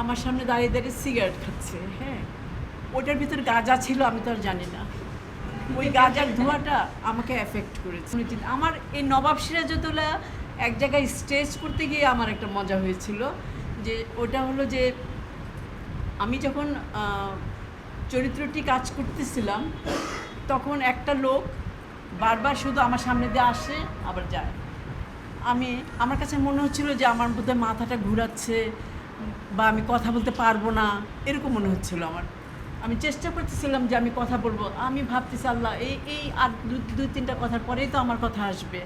আমার সামনে দাঁড়িয়ে দাঁড়িয়ে সিগারেট খাচ্ছে হ্যাঁ? ওটার ভিতর গাঁজা ছিল, আমি তো আর জানি না। ওই গাঁজার ধোঁয়াটা আমাকে এফেক্ট করেছে। আমার এই নবাব সিরাজউদ্দৌলা এক জায়গায় স্টেজ করতে গিয়ে আমার একটা মজা হয়েছিল, যে ওটা হলো যে আমি যখন চরিত্রটি কাজ করতেছিলাম, তখন একটা লোক বারবার শুধু আমার সামনে দিয়ে আসে, আবার যায়। আমি আমার কাছে মনে হচ্ছিল যে আমার বোধহয় মাথাটা ঘুরাচ্ছে বা আমি কথা বলতে পারব না, এরকম মনে হচ্ছিল আমার। আমি চেষ্টা করতেছিলাম যে আমি কথা বলব। আমি ভাবতেছি, আল্লাহ, এই এই আর দুই, তিনটা কথার পরেই তো আমার কথা আসবে।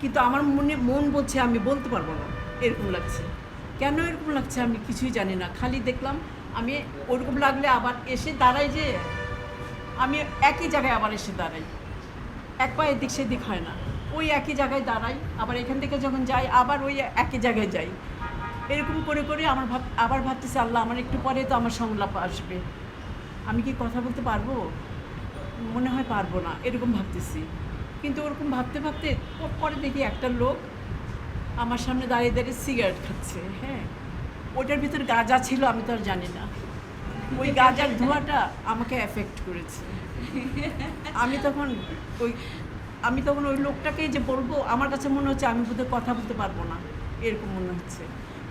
কিন্তু আমার মনে, মন বলছে আমি বলতে পারব না। এরকম লাগছে। কেন এরকম লাগছে আমি কিছুই জানি না। খালি দেখলাম আমি ওরকম লাগলে আবার এসে দাঁড়াই যে, আমি একই জায়গায় আবার এসে দাঁড়াই। এক পা এদিক সেদিক হয় না। ওই একই জায়গায় দাঁড়াই, আবার এখান থেকে যখন যাই, আবার ওই একই জায়গায় যাই। এরকম করে করে আমার ভাব আবার ভাবতেছি, আল্লাহ, আমার একটু পরে তো আমার সংলাপ আসবে। আমি কি কথা বলতে পারব? মনে হয় পারব না, এরকম ভাবতেছি। কিন্তু ওরকম ভাবতে ভাবতে পরে দেখি একটা লোক আমার সামনে দাঁড়িয়ে দাঁড়িয়ে সিগারেট খাচ্ছে হ্যাঁ? ওটার ভিতর গাঁজা ছিল, আমি তো আর জানি না। ওই গাঁজার ধোঁয়াটা আমাকে এফেক্ট করেছে। আমি তখন ওই আমি তখন ওই লোকটাকে যে বলব, আমার কাছে মনে হচ্ছে আমি বোধহয় কথা বলতে পারব না, এরকম মনে হচ্ছে।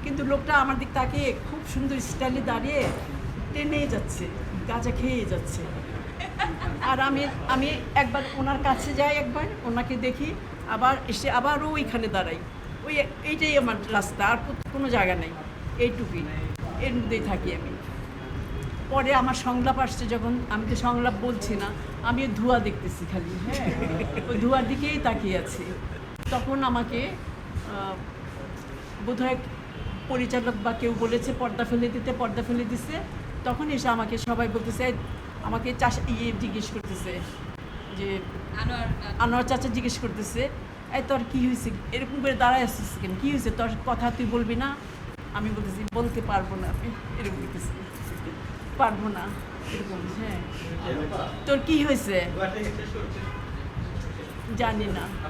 কিন্তু লোকটা আমার দিক তাকিয়ে খুব সুন্দর স্টাইলে দাঁড়িয়ে টেনে যাচ্ছে, গাঁজা খেয়ে যাচ্ছে। আর আমি আমি একবার ওনার কাছে যাই একবার, ওনাকে দেখি, আবার এসে আবারও ওইখানে দাঁড়াই। ওই এইটাই আমার রাস্তা, আর কোনো জায়গা নেই, এইটুকুই। এর মধ্যেই থাকি আমি। পরে আমার সংলাপ আসছে যখন, আমি তো সংলাপ বলছি না আমি ধোঁয়া দেখতেছি খালি হ্যাঁ? ওই ধোঁয়ার দিকেই তাকিয়ে আছি। তখন আমাকে বোধহয় পরিচালক বা কেউ বলেছে পর্দা ফেলে দিতে পর্দা ফেলে দিছে তখন এসে আমাকে সবাই বলতেছে আমাকে চাষ ইয়ে জিজ্ঞেস করতেছে যে আনোয়ার চাচা। জিজ্ঞেস করতেছে এই তোর কী হয়েছে এরকম করে দাঁড়ায় আসছিস কেন? কী হয়েছে তোর কথা তুই বলবি না? আমি বলতেছি বলতে পারব না। আমি এরকম বলতেছি পারব না। এরকম হ্যাঁ। তোর কী হয়েছে জানি না।